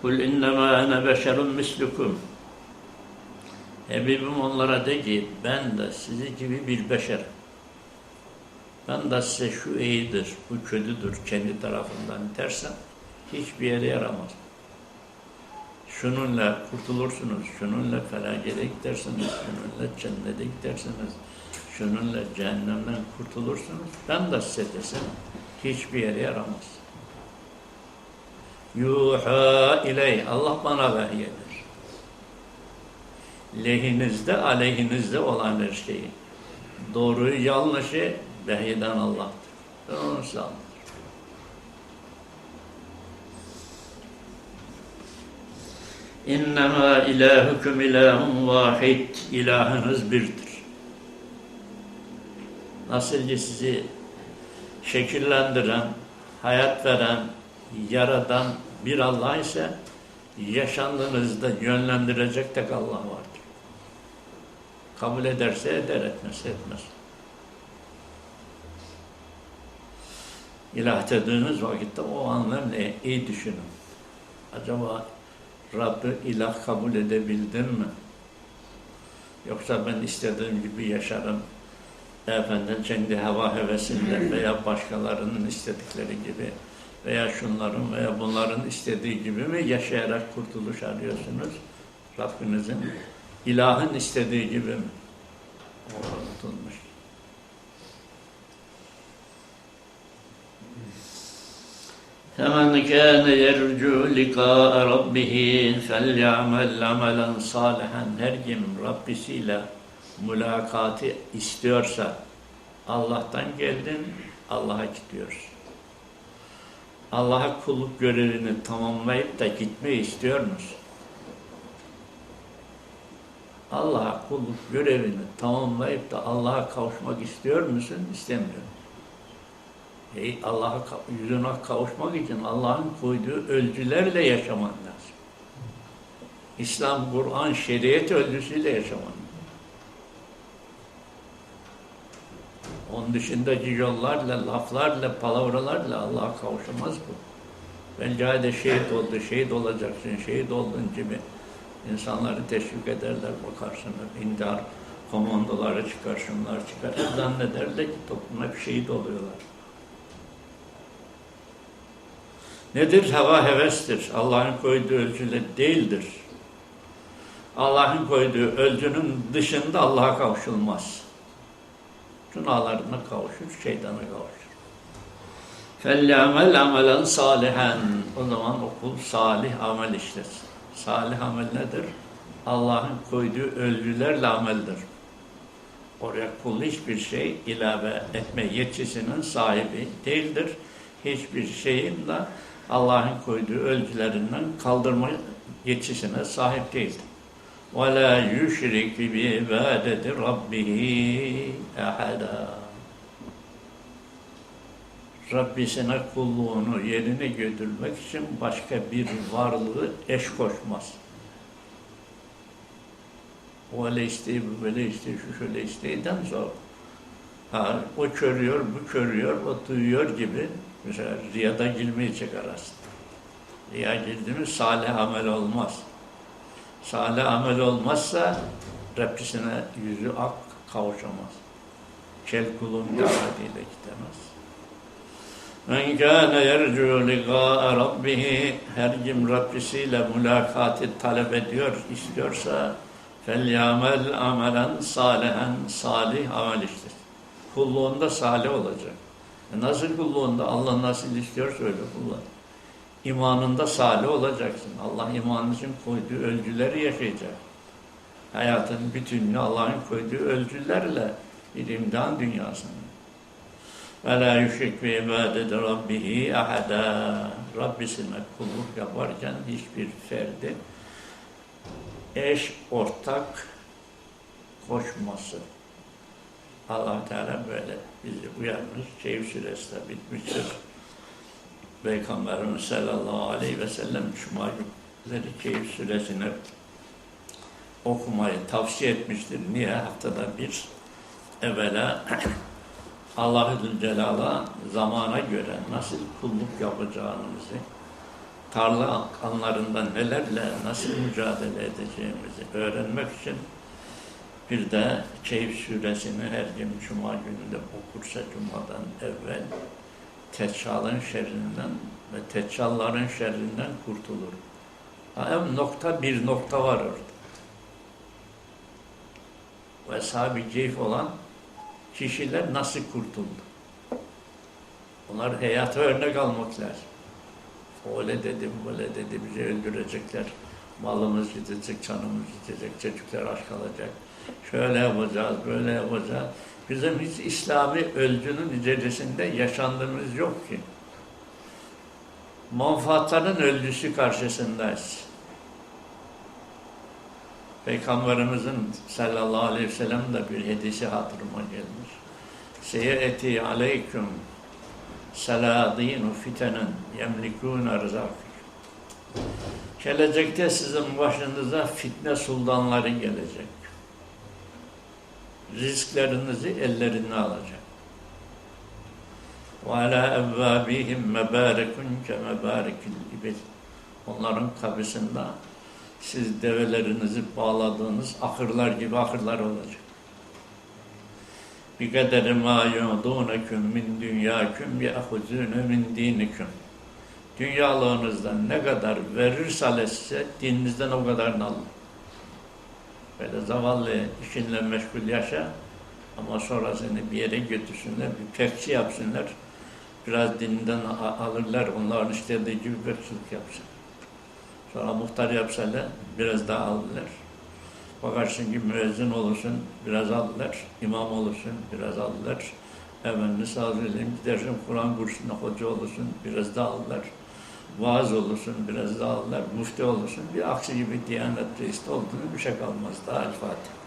Kul innema ene beşerun mislukum. Habibim onlara de ki ben de sizi gibi bir beşerim. Ben de size şu iyidir, bu kötüdür kendi tarafından dersem hiçbir yere yaramaz. Şununla kurtulursunuz, şununla felakete gidersiniz, şununla cennete gidersiniz, şununla cehennemden kurtulursunuz. Ben de size desem hiçbir yere yaramaz. Yuha iley, Allah bana vahyeder. Lehinizde, aleyhinizde olan her şeyi. Doğruyu, yanlışı vahyeden Allah'tır. Ben onu anlatırım. İnnemâ ilâhukum ilâhun vâhid. İlahınız birdir. Nasıl ki sizi şekillendiren, hayat veren, yaradan bir Allah ise yaşandığınızda yönlendirecek tek Allah vardır. Kabul ederse eder, etmezse etmez. İlah dediğiniz vakitte o anlam ne? İyi düşünün. Acaba Rabbi ilah kabul edebildim mi? Yoksa ben istediğim gibi yaşarım. Efendim kendi hava hevesinden veya başkalarının istedikleri gibi veya şunların veya bunların istediği gibi mi yaşayarak kurtuluş arıyorsunuz? Rabbinizin, ilahın istediği gibi mi? O unutulmuş. فمن كان يرجو لقاء ربه فليعمل عملا صالحا her kim Rabbisiyle mülakatı istiyorsa Allah'tan geldin Allah'a gidiyorsun. Allah'a kulluk görevini tamamlayıp da gitmeyi istiyor musun? Allah'a kulluk görevini tamamlayıp da Allah'a kavuşmak istiyor musun? İstemiyorum. E, Allah'a yüzüne kavuşmak için Allah'ın koyduğu ölçülerle yaşaman lazım. İslam, Kur'an, şeriat ölçüsüyle yaşaman lazım. Onun dışındaki yollarla, laflarla, palavralarla Allah'a kavuşamaz bu. Ben cahide şehit oldu, şehit olacaksın, şehit oldun gibi insanları teşvik ederler, bakarsın, intihar komandoları çıkar, şunlar çıkar. Zannederler ki toplum hep şehit oluyorlar. Nedir? Hava hevestir. Allah'ın koyduğu ölçüler değildir. Allah'ın koyduğu ölçünün dışında Allah'a kavuşulmaz. Günahlarına kavuşur, şeytana kavuşur. فَلْيَعْمَلْ عَمَلًا salihen. O zaman okul salih amel işlesin. Salih amel nedir? Allah'ın koyduğu ölçülerle ameldir. Oraya kul hiçbir şey ilave etme yetkisinin sahibi değildir. Hiçbir şeyin de Allah'ın koyduğu ölçülerinden kaldırma yetkisine sahip değildir. وَلَا يُشْرِكْ بِعِبَادَةِ رَبِّهِ اَحَدًا Rabbisine kulluğunu yerine götürmek için başka bir varlığı eş koşmaz. O öyle isteği, bu böyle isteği, şu şöyle isteğinden sonra ha, o körüyor, bu körüyor, o duyuyor gibi mesela riyada girmeyecek arasında. Riya girdi mi salih amel olmaz. Salih amel olmazsa Rabbisine yüzü ak kavuşamaz. Kel kulun davetiyle gidemez. Men kâne yercu ligâe rabbihi her kim Rabbisiyle mülakatı talep ediyor, istiyorsa felyamel amelen salihen salih amel iştir. Kulluğunda salih olacak. E nasıl kulluğunda? Allah nasıl istiyorsa öyle kullan. İmanında salih olacaksın. Allah imanın için koyduğu ölçüleri yaşayacak. Hayatın bütününü Allah'ın koyduğu ölçülerle bir imtihan dünyasında. Ve la yüşrik bi ibadeti rabbihi ahada. Rabbisine kulluk yaparken hiçbir ferdi eş, ortak koşması. allah Teala böyle bizi uyarmış. Keyif süresi de bitmiştir. Peygamberimiz sallallahu aleyhi ve sellem Cuma günleri Keyif suresini okumayı tavsiye etmiştir. Niye? Haftada bir evvela Allah-u Zülcelal'a zamana göre nasıl kulluk yapacağınızı tarla anlarında nelerle nasıl mücadele edeceğimizi öğrenmek için bir de Keyif suresini her gün Cuma gününde okursa Cuma'dan evvel Teccal'ın şerrinden ve Teccalların şerrinden kurtulur. Hem nokta bir nokta var orada. Ve sahibi keyif olan kişiler nasıl kurtuldu? Onlar hayata örnek almak lazım. Öyle dedim, böyle dedi, bizi öldürecekler. Malımız gidecek, canımız gidecek, çocuklar aç kalacak. Şöyle yapacağız, böyle yapacağız. Bizim hiç İslami ölçünün içerisinde yaşandığımız yok ki. Manfaatların ölçüsü karşısındayız. Peygamberimizin sallallahu aleyhi ve sellem de bir hedisi hatırıma gelmiş. Seyeti aleyküm seladînu fitenen yemlikûne rızâk. Gelecekte sizin başınıza fitne sultanları gelecek. Rizklerinizi ellerine alacak. Evvâbihim mebârekun ke mebârekil ibil. Onların kapısında siz develerinizi bağladığınız ahırlar gibi ahırlar olacak. Kaderi ma yu'dûneküm min dünyâküm ye'huzûne min dîniküm. Dünyalığınızdan ne kadar verirse size dininizden o kadarını alın. Böyle zavallı işinle meşgul yaşa ama sonra seni bir yere götürsünler, bir pekçi yapsınlar. Biraz dininden alırlar, onların istediği gibi bekçilik yapsın. Sonra muhtar yapsalar biraz daha alırlar. Bakarsın ki müezzin olursun, biraz alırlar. İmam olursun, biraz alırlar. Efendim sağlayayım, gidersin Kur'an kursuna hoca olursun, biraz daha alırlar. Vaaz olursun, biraz daha alırlar. Müftü olursun, bir aksi gibi Diyanet Reis'te olduğunu bir şey kalmaz. Daha El Fatiha.